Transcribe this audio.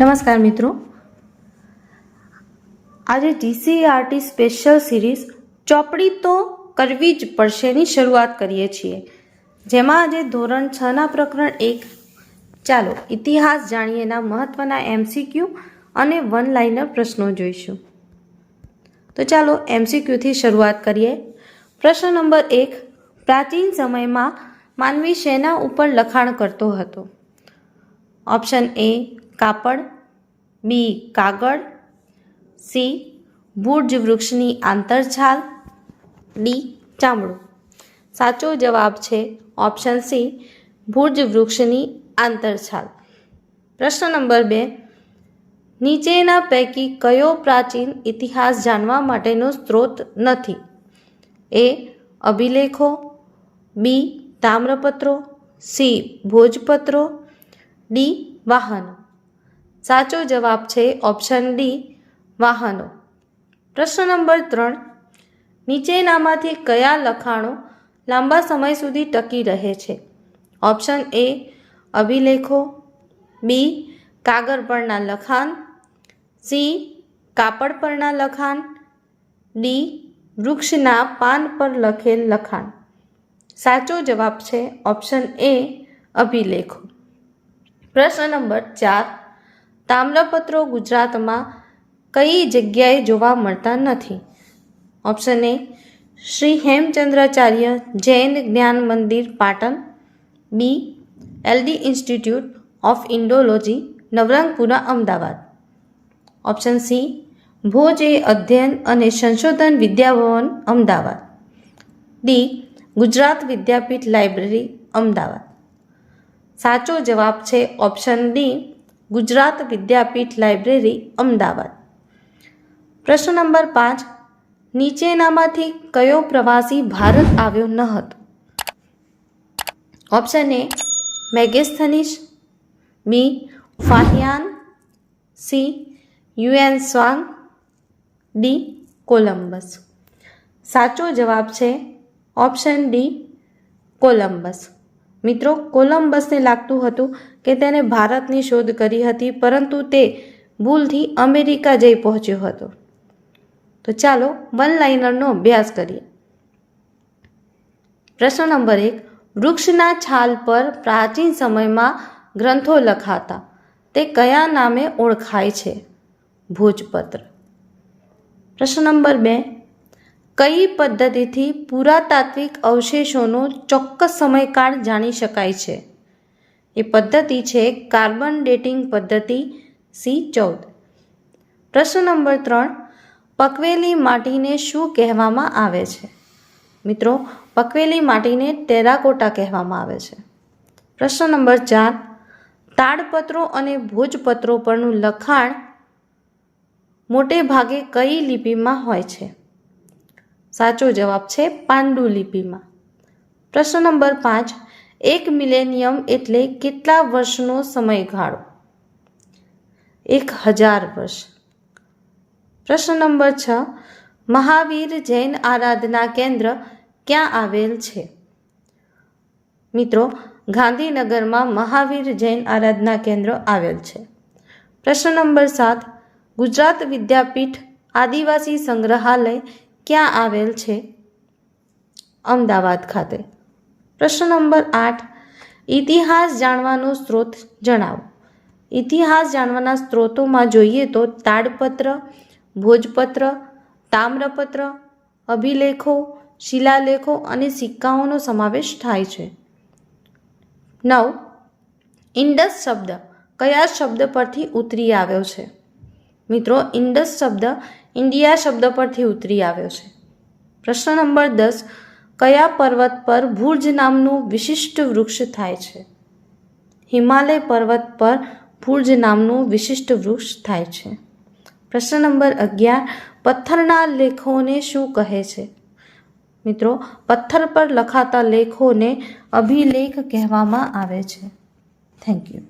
નમસ્કાર મિત્રો. આજે જીસીઆરટી સ્પેશિયલ સિરીઝ ચોપડી તો કરવી જ પડશેની શરૂઆત કરીએ છીએ. જેમાં આજે ધોરણ છના પ્રકરણ એક ચાલો ઇતિહાસ જાણીએના મહત્ત્વના એમસીક્યુ અને વન લાઇનર પ્રશ્નો જોઈશું. તો ચાલો એમસીક્યુથી શરૂઆત કરીએ. પ્રશ્ન નંબર એક પ્રાચીન સમયમાં માનવી શેના ઉપર લખાણ કરતો હતો? ઓપ્શન એ કાપડ, બી કાગળ, સી ભુર્જ વૃક્ષની આંતરછાલ ડી ચામડું. સાચો જવાબ છે ઓપ્શન સી ભુર્જ વૃક્ષની આંતરછાલ પ્રશ્ન નંબર બે, નીચેના પૈકી કયો પ્રાચીન ઇતિહાસ જાણવા માટેનો સ્ત્રોત નથી? એ અભિલેખો બી, તામ્રપત્રો, સી, ભોજપત્રો, ડી, વાહનો. સાચો જવાબ છે ઓપ્શન ડી, વાહનો. પ્રશ્ન નંબર ત્રણ. નીચેનામાંથી કયા લખાણો લાંબા સમય સુધી ટકી રહે છે? ઓપ્શન એ, અભિલેખો, બી, કાગળ પરના લખાણ, સી, કાપડ પરના લખાણ, ડી, વૃક્ષના પાન પર લખેલ લખાણ. સાચો જવાબ છે ઓપ્શન એ અભિલેખો. પ્રશ્ન નંબર ચાર. તામ્રપત્રો ગુજરાતમાં કઈ જગ્યાએ જોવા મળતા નથી? Option A Shri Hemchandracharya Jain Gyan Mandir, Patan. B. LD institute of Indology, Navrangpura, Ahmedabad. Option C. ભોજ એ અધ્યયન અને સંશોધન વિદ્યાભવન, અમદાવાદ. ડી. ગુજરાત વિદ્યાપીઠ લાઇબ્રેરી, અમદાવાદ. સાચો જવાબ છે option D, Gujarat Vidyapith library, Ahmedabad. પ્રશ્ન નંબર પાંચ, નીચેનામાંથી કયો પ્રવાસી ભારત આવ્યો ન હતો? Option A Megasthenes B, Fahien, C, Hiuen Tsang, D, Columbus. સાચો જવાબ છે ઓપ્શન ડી કોલંબસ. મિત્રો, કોલંબસને લાગતું હતું કે તેને ભારતની શોધ કરી હતી, પરંતુ તે ભૂલથી અમેરિકા જઈ પહોંચ્યો હતો. તો ચાલો વન લાઇનરનો અભ્યાસ કરીએ. પ્રશ્ન નંબર એક, વૃક્ષના છાલ પર પ્રાચીન સમયમાં ગ્રંથો લખાતા, તે કયા નામે ઓળખાય છે? ભોજપત્ર. પ્રશ્ન નંબર બે કઈ પદ્ધતિથી પુરાતાત્વિક અવશેષોનો ચોક્કસ સમયકાળ જાણી શકાય છે? એ પદ્ધતિ છે કાર્બન ડેટિંગ પદ્ધતિ સી ચૌદ. પ્રશ્ન નંબર ત્રણ, પકવેલી માટીને શું કહેવામાં આવે છે? મિત્રો, પકવેલી માટીને ટેરાકોટા કહેવામાં આવે છે. પ્રશ્ન નંબર ચાર, તાડપત્રો અને ભોજપત્રો પરનું લખાણ મોટે ભાગે કઈ લિપિમાં હોય છે? સાચો જવાબ છે પાંડુલિપિમાં. પ્રશ્ન નંબર પાંચ, એક મિલેનિયમ એટલે કેટલા વર્ષનો સમયગાળો? એક હજાર વર્ષ. પ્રશ્ન નંબર છ, મહાવીર જૈન આરાધના કેન્દ્ર ક્યાં આવેલ છે? મિત્રો, ગાંધીનગરમાં મહાવીર જૈન આરાધના કેન્દ્ર આવેલ છે. પ્રશ્ન નંબર સાત, ગુજરાત વિદ્યાપીઠ આદિવાસી સંગ્રહાલય ક્યાં આવેલ છે? અમદાવાદ ખાતે. પ્રશ્ન નંબર આઠ. ઇતિહાસ જાણવાનો સ્ત્રોત જણાવો. ઇતિહાસ જાણવાના સ્ત્રોતોમાં જોઈએ તો તાડપત્ર, ભોજપત્ર, તામ્રપત્ર, અભિલેખો, શિલાલેખો અને સિક્કાઓનો સમાવેશ થાય છે. નવ. ઇન્ડસ શબ્દ કયા શબ્દ પરથી ઉતરી આવ્યો છે? મિત્રો ઇન્ડસ શબ્દ ઇન્ડિયા શબ્દ પરથી ઉતરી આવ્યો છે. પ્રશ્ન નંબર દસ, કયા પર્વત પર ભુર્જ નામનું વિશિષ્ટ વૃક્ષ થાય છે? હિમાલય પર્વત પર ભુર્જ નામનું વિશિષ્ટ વૃક્ષ થાય છે. પ્રશ્ન નંબર અગિયાર, પથ્થરના લેખોને શું કહે છે? મિત્રો, પથ્થર પર લખાતા લેખોને અભિલેખ કહેવામાં આવે છે. Thank you